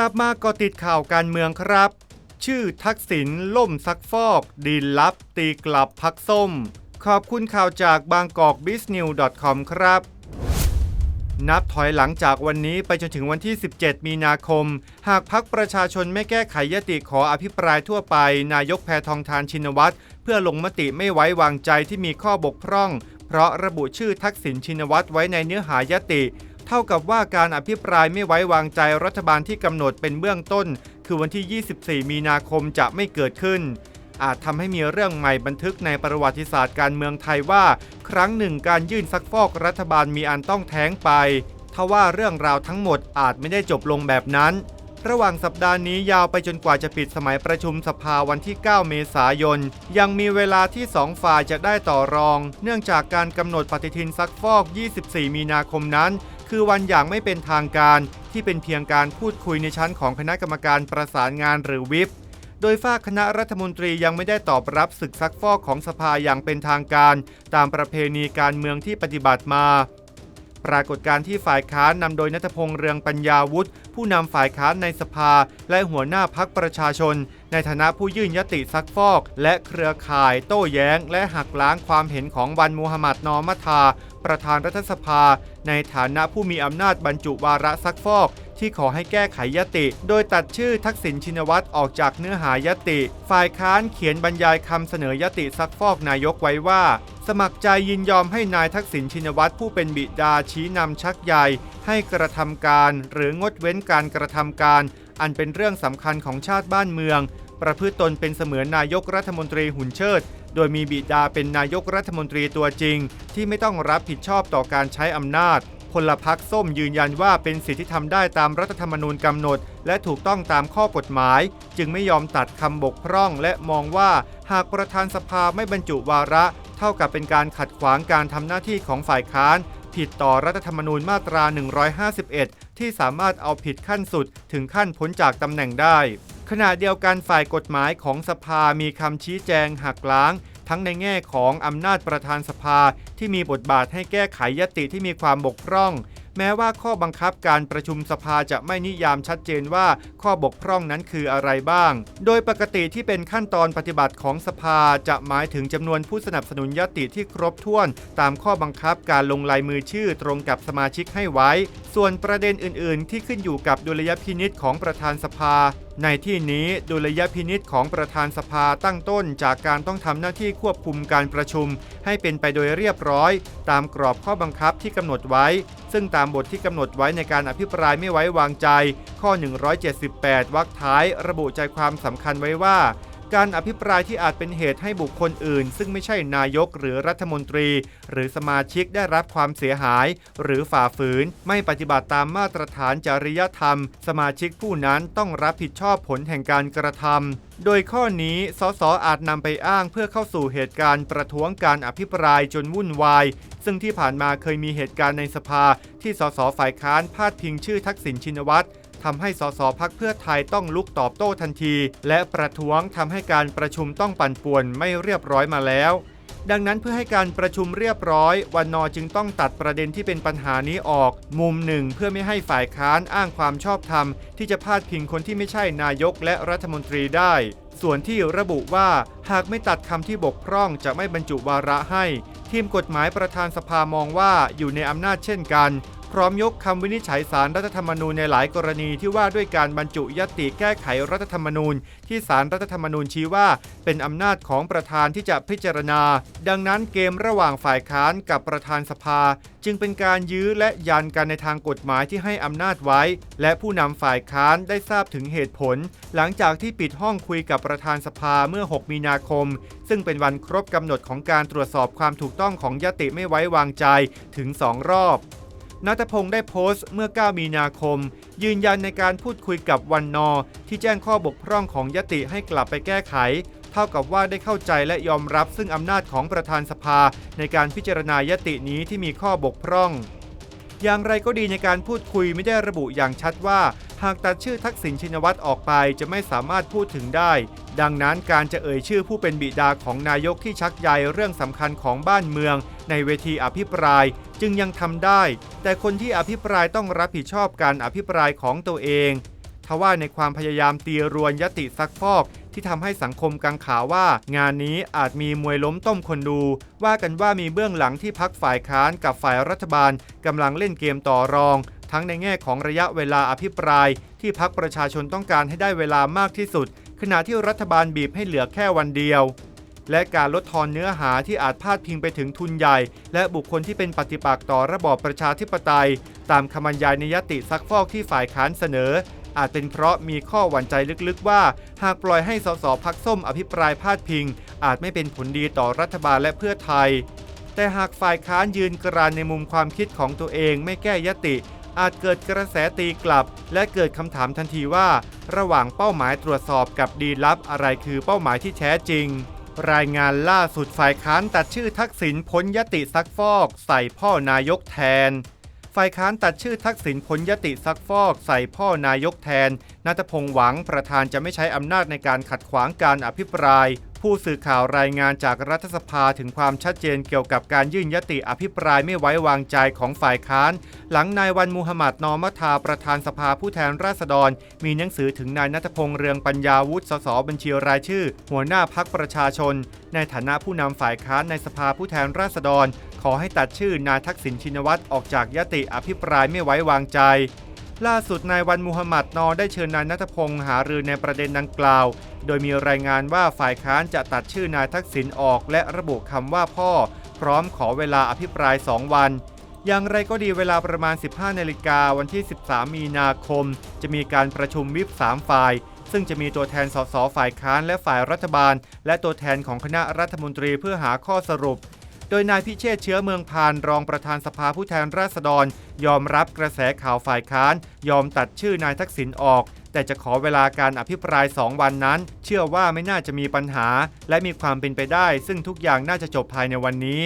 กลับมาก็ติดข่าวการเมืองครับ ชื่อทักษิณล่มซักฟอก ดีนลับ ตีกลับพักส้ม ขอบคุณข่าวจากบางกอกบิสนิว .com ครับ นับถอยหลังจากวันนี้ไปจนถึงวันที่ 17 มีนาคม หากพักประชาชนไม่แก้ไขยติขออภิปรายทั่วไป นายกแพทองทานชินวัตรเพื่อลงมติไม่ไว้วางใจที่มีข้อบกพร่อง เพราะระบุชื่อทักษิณชินวัตรไว้ในเนื้อหายติ เท่ากับว่าการอภิปรายไม่ไว้วางใจรัฐบาลที่กำหนดเป็นเบื้องต้น คือวันที่ 24 มีนาคมจะไม่เกิดขึ้น อาจทำให้มีเรื่องใหม่บันทึกในประวัติศาสตร์การเมืองไทยว่า ครั้งหนึ่งการยื่นซักฟอกรัฐบาลมีอันต้องแท้งไปทว่าเรื่องราวทั้งหมดอาจไม่ได้จบลงแบบนั้น ระหว่างสัปดาห์นี้ยาวไปจนกว่าจะปิดสมัยประชุมสภาวันที่ 9 เมษายน ยังมีเวลาที่ 2 ฝ่ายจะได้ต่อรอง เนื่องจากการกำหนดปฏิทินซักฟอก 24 มีนาคมนั้น คือวันอย่างไม่เป็นทางการที่เป็นเพียงการพูดคุยในชั้นของคณะกรรมการประสานงานหรือวิปโดยฝ้าคณะรัฐมนตรียังไม่ได้ตอบรับศึกซักฟอกของสภาอย่างเป็นทางการ ตามประเพณีการเมืองที่ปฏิบัติมา ปรากฏการที่ฝ่ายค้านนำโดยนัทพงษ์เรืองปัญญาวุฒิผู้นำฝ่ายค้านในสภา และหัวหน้าพักประชาชน ในฐานะผู้ยื่นยติซักฟอก และเครือข่ายโต้แย้ง และหักล้างความเห็นของวันมูฮัมหมัดนอมัทา ประธานรัฐสภา ในฐานะผู้มีอำนาจบรรจุวาระซักฟอก ที่ขอให้แก้ไขยติ โดยตัดชื่อทักษิณชินวัตรออกจากเนื้อหายติ ฝ่ายค้านเขียนบรรยายคำเสนอยติซักฟอกนายกไว้ว่า สมัครใจยินยอมให้นายทักษิณชินวัตรผู้เป็นบิดาชี้นำชักใยให้กระทำการ หรืองดเว้นการกระทำการ อันเป็นเรื่องสำคัญของชาติบ้านเมือง ประพฤติตนเป็นเสมือนนายกรัฐมนตรีหุ่นเชิด โดยมีบิดาเป็นนายกรัฐมนตรีตัวจริง ที่ไม่ต้องรับผิดชอบต่อการใช้อำนาจพลพักส้มยืนยันว่าเป็นสิทธิที่ทำได้ตามรัฐธรรมนูญกำหนด และถูกต้องตามข้อกฎหมาย จึงไม่ยอมตัดคำบกพร่อง และมองว่าหากประธานสภาไม่บรรจุวาระ เท่ากับเป็นการขัดขวางการทำหน้าที่ของฝ่ายค้าน ผิดต่อรัฐธรรมนูญมาตรา 151 ที่สามารถเอาผิดขั้นสุดถึงขั้นพ้นจากตำแหน่งได้ ขณะเดียวกันฝ่ายกฎหมายของสภามีคำชี้แจงหักล้าง ทั้งในแง่ของอำนาจประธานสภาที่มีบทบาทให้แก้ไขยติที่มีความบกพร่อง แม้ว่าข้อบังคับการประชุมสภาจะไม่นิยามชัดเจนว่าข้อบกพร่องนั้นคืออะไรบ้าง โดยปกติที่เป็นขั้นตอนปฏิบัติของสภาจะหมายถึงจำนวนผู้สนับสนุนยติที่ครบถ้วน ตามข้อบังคับการลงลายมือชื่อตรงกับสมาชิกให้ไว้ ส่วนประเด็นอื่น ๆ ที่ขึ้นอยู่กับดุลยพินิษของประธานสภา ในที่นี้ดุลยพินิษของประธานสภาตั้งต้นจากการต้องทำหน้าที่ควบคุมการประชุม ให้เป็นไปโดยเรียบร้อย ตามกรอบข้อบังคับที่กำหนดไว้ ซึ่งตามบทที่กำหนดไว้ในการอภิปรายไม่ไว้วางใจ ข้อ 178 วรรคท้าย ระบุใจความสำคัญไว้ว่า การอภิปรายที่อาจเป็นเหตุให้บุคคลอื่น ซึ่งไม่ใช่นายกหรือรัฐมนตรี หรือสมาชิกได้รับความเสียหาย หรือฝ่าฝืน ไม่ปฏิบัติตามมาตรฐานจริยธรรม สมาชิกผู้นั้นต้องรับผิดชอบผลแห่งการกระทำโดยข้อนี้สสอาจนำไปอ้างเพื่อเข้าสู่เหตุการณ์ประท้วงการอภิปรายจนวุ่นวาย ซึ่งที่ผ่านมาเคยมีเหตุการณ์ในสภาที่สสฝ่ายค้านพาดพิงชื่อทักษิณชินวัตร ทำให้สสพักเพื่อไทยต้องลุกตอบโต้ทันที และประท้วงทำให้การประชุมต้องปั่นป่วนไม่เรียบร้อยมาแล้ว ดังนั้นเพื่อให้การประชุมเรียบร้อย วันนอจึงต้องตัดประเด็นที่เป็นปัญหานี้ออก มุมหนึ่งเพื่อไม่ให้ฝ่ายค้านอ้างความชอบธรรม ที่จะพาดพิงคนที่ไม่ใช่นายกและรัฐมนตรีได้ ส่วนที่ระบุว่าหากไม่ตัดคำที่บกพร่องจะไม่บรรจุวาระให้ ทีมกฎหมายประธานสภามองว่าอยู่ในอำนาจเช่นกัน พร้อมยกคำวินิจฉัยสารรัฐธรรมนูญในหลายกรณีที่ว่าด้วยการบรรจุยติแก้ไขรัฐธรรมนูญ ที่สารรัฐธรรมนูญชี้ว่า เป็นอำนาจของประธานที่จะพิจารณา ดังนั้นเกมระหว่างฝ่ายค้านกับประธานสภา จึงเป็นการยื้อและยันกันในทางกฎหมายที่ให้อำนาจไว้ และผู้นำฝ่ายค้านได้ทราบถึงเหตุผล หลังจากที่ปิดห้องคุยกับประธานสภาเมื่อ 6 มีนาคม ซึ่งเป็นวันครบกำหนดของการตรวจสอบความถูกต้องของยติไม่ไว้วางใจถึง 2 รอบ นัทพงศ์ได้โพสต์เมื่อ 9 มีนาคม ยืนยันในการพูดคุยกับวันนอ ที่แจ้งข้อบกพร่องของยติให้กลับไปแก้ไข เท่ากับว่าได้เข้าใจและยอมรับซึ่งอำนาจของประธานสภา ในการพิจารณายตินี้ที่มีข้อบกพร่อง อย่างไรก็ดีในการพูดคุยไม่ได้ระบุอย่างชัดว่า หากตัดชื่อทักษิณชินวัตรออกไปจะไม่สามารถพูดถึงได้ ดังนั้นการจะเอ่ยชื่อผู้เป็นบิดาของนายกที่ชักใยเรื่องสำคัญของบ้านเมือง ในเวทีอภิปราย จึงยังทำได้ แต่คนที่อภิปรายต้องรับผิดชอบการอภิปรายของตัวเองทว่าในความพยายามตีรวนยติซักฟอกที่ทำให้สังคมกังขาว่า งานนี้อาจมีมวยล้มต้มคนดู ว่ากันว่ามีเบื้องหลังที่พักฝ่ายค้านกับฝ่ายรัฐบาลกำลังเล่นเกมต่อรอง ทั้งในแง่ของระยะเวลาอภิปราย ที่พักประชาชนต้องการให้ได้เวลามากที่สุด ขณะที่รัฐบาลบีบให้เหลือแค่วันเดียว และการลดทอนเนื้อหาที่อาจพาดพิงไปถึงทุนใหญ่ และบุคคลที่เป็นปฏิปักษ์ต่อระบอบประชาธิปไตย ตามคำบรรยายในยติซักฟอกที่ฝ่ายค้านเสนอ อาจเป็นเพราะมีข้อหวั่นใจลึกๆว่า หากปล่อยให้สสพักส้มอภิปรายพาดพิง อาจไม่เป็นผลดีต่อรัฐบาลและเพื่อไทย แต่หากฝ่ายค้านยืนกรานในมุมความคิดของตัวเองไม่แก้ยติอาจเกิดกระแสตีกลับ และเกิดคำถามทันทีว่า ระหว่างเป้าหมายตรวจสอบกับดีลับอะไรคือเป้าหมายที่แท้จริง รายงานล่าสุดฝ่ายค้านตัดชื่อทักษิณพ้นยติซักฟอก ใส่พ่อนายกแทน ฝ่ายค้านตัดชื่อทักษิณพ้นยติซักฟอก ใส่พ่อนายกแทน นัทพงษ์หวังประธานจะไม่ใช้อำนาจในการขัดขวางการอภิปราย ผู้สื่อข่าวรายงานจากรัฐสภาถึงความชัดเจนเกี่ยวกับการยื่นยติอภิปรายไม่ไว้วางใจของฝ่ายค้าน หลังนายวันมูฮัมหมัดนอมัทาประธานสภาผู้แทนราษฎร มีหนังสือถึงนายนัทพงษ์เรืองปัญญาวุฒิสสบัญชีรายชื่อ หัวหน้าพักประชาชน ในฐานะผู้นำฝ่ายค้านในสภาผู้แทนราษฎร ขอให้ตัดชื่อนายทักษิณชินวัตรออกจากยติอภิปรายไม่ไว้วางใจ ล่าสุดนายวันมูฮัมหมัดนอได้เชิญนายนัทพงษ์หารือในประเด็นดังกล่าว โดยมีรายงานว่าฝ่ายค้านจะตัดชื่อนายทักษิณออกและระบุคำว่าพ่อ พร้อมขอเวลาอภิปราย 2 วัน อย่างไรก็ดีเวลาประมาณ 15 นาฬิกาวันที่ 13 มีนาคม จะมีการประชุมวิป3ฝ่าย ซึ่งจะมีตัวแทนสสฝ่ายค้านและฝ่ายรัฐบาล และตัวแทนของคณะรัฐมนตรีเพื่อหาข้อสรุป โดยนายพิเชษเชื้อเมืองพานรองประธานสภาผู้แทนราษฎร ยอมรับกระแสข่าวฝ่ายค้าน ยอมตัดชื่อนายทักษิณออก แต่จะขอเวลาการอภิปราย 2 วันนั้น เชื่อว่าไม่น่าจะมีปัญหา และมีความเป็นไปได้ ซึ่งทุกอย่างน่าจะจบภายในวันนี้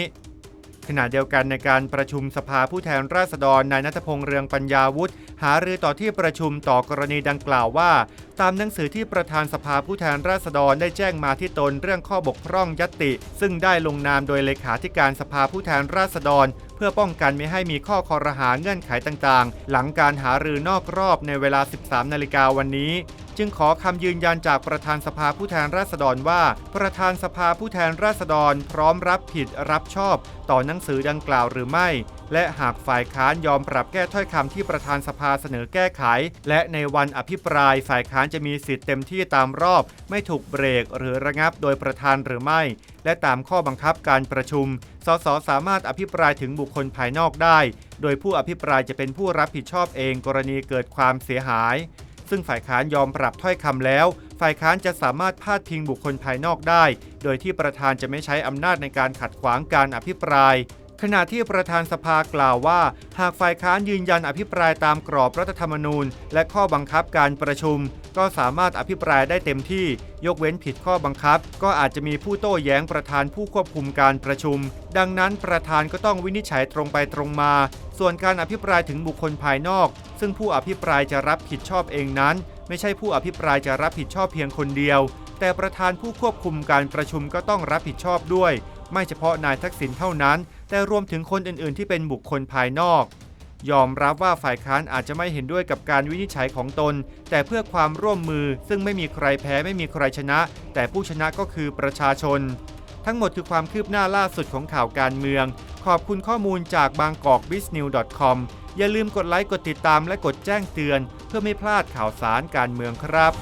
ขณะเดียวกันในการประชุมสภาผู้แทนราษฎรนายนัทพงษ์เรืองปัญญาวุฒิหารือต่อที่ประชุมต่อกรณีดังกล่าวว่า ตามหนังสือที่ประธานสภาผู้แทนราษฎรได้แจ้งมาที่ตนเรื่องข้อบกพร่องยติ ซึ่งได้ลงนามโดยเลขาธิการสภาผู้แทนราษฎร เพื่อป้องกันไม่ให้มีข้อคอรหาเงื่อนไขต่างๆ หลังการหารือนอกรอบในเวลา 13 นาฬิกาวันนี้ จึงขอคำยืนยันจากประธานสภาผู้แทนราษฎรว่า ประธานสภาผู้แทนราษฎรพร้อมรับผิดรับชอบต่อหนังสือดังกล่าวหรือไม่ และหากฝ่ายค้านยอมปรับแก้ถ้อยคำที่ประธานสภาเสนอแก้ไข และในวันอภิปรายฝ่ายค้านจะมีสิทธิ์เต็มที่ตามรอบ ไม่ถูกเบรกหรือระงับโดยประธานหรือไม่ และตามข้อบังคับการประชุม สสสามารถอภิปรายถึงบุคคลภายนอกได้ โดยผู้อภิปรายจะเป็นผู้รับผิดชอบเองกรณีเกิดความเสียหาย ซึ่งฝ่ายค้านยอมปรับถ้อยคำแล้ว ฝ่ายค้านจะสามารถพาดพิงบุคคลภายนอกได้ โดยที่ประธานจะไม่ใช้อำนาจในการขัดขวางการอภิปรายขณะที่ประธานสภากล่าวว่า หากฝ่ายค้านยืนยันอภิปรายตามกรอบรัฐธรรมนูญ และข้อบังคับการประชุม ก็สามารถอภิปรายได้เต็มที่ ยกเว้นผิดข้อบังคับ ก็อาจจะมีผู้โต้แย้งประธานผู้ควบคุมการประชุม ดังนั้นประธานก็ต้องวินิจฉัยตรงไปตรงมา ส่วนการอภิปรายถึงบุคคลภายนอก ซึ่งผู้อภิปรายจะรับผิดชอบเองนั้น ไม่ใช่ผู้อภิปรายจะรับผิดชอบเพียงคนเดียว แต่ประธานผู้ควบคุมการประชุมก็ต้องรับผิดชอบด้วย ไม่เฉพาะนายทักษิณเท่านั้น แต่รวมถึงคนอื่น ๆ ที่เป็นบุคคลภายนอก ยอมรับว่าฝ่ายค้านอาจจะไม่เห็นด้วยกับการวินิจฉัยของตน แต่เพื่อความร่วมมือซึ่งไม่มีใครแพ้ไม่มีใครชนะ แต่ผู้ชนะก็คือประชาชน ทั้งหมดคือความคืบหน้าล่าสุดของข่าวการเมือง ขอบคุณข้อมูลจากบางกอก b i z n e w c o m อย่าลืมกดไลค์กดติดตามและกดแจ้งเตือน เพื่อไม่พลาดข่าวสารการเมืองครับ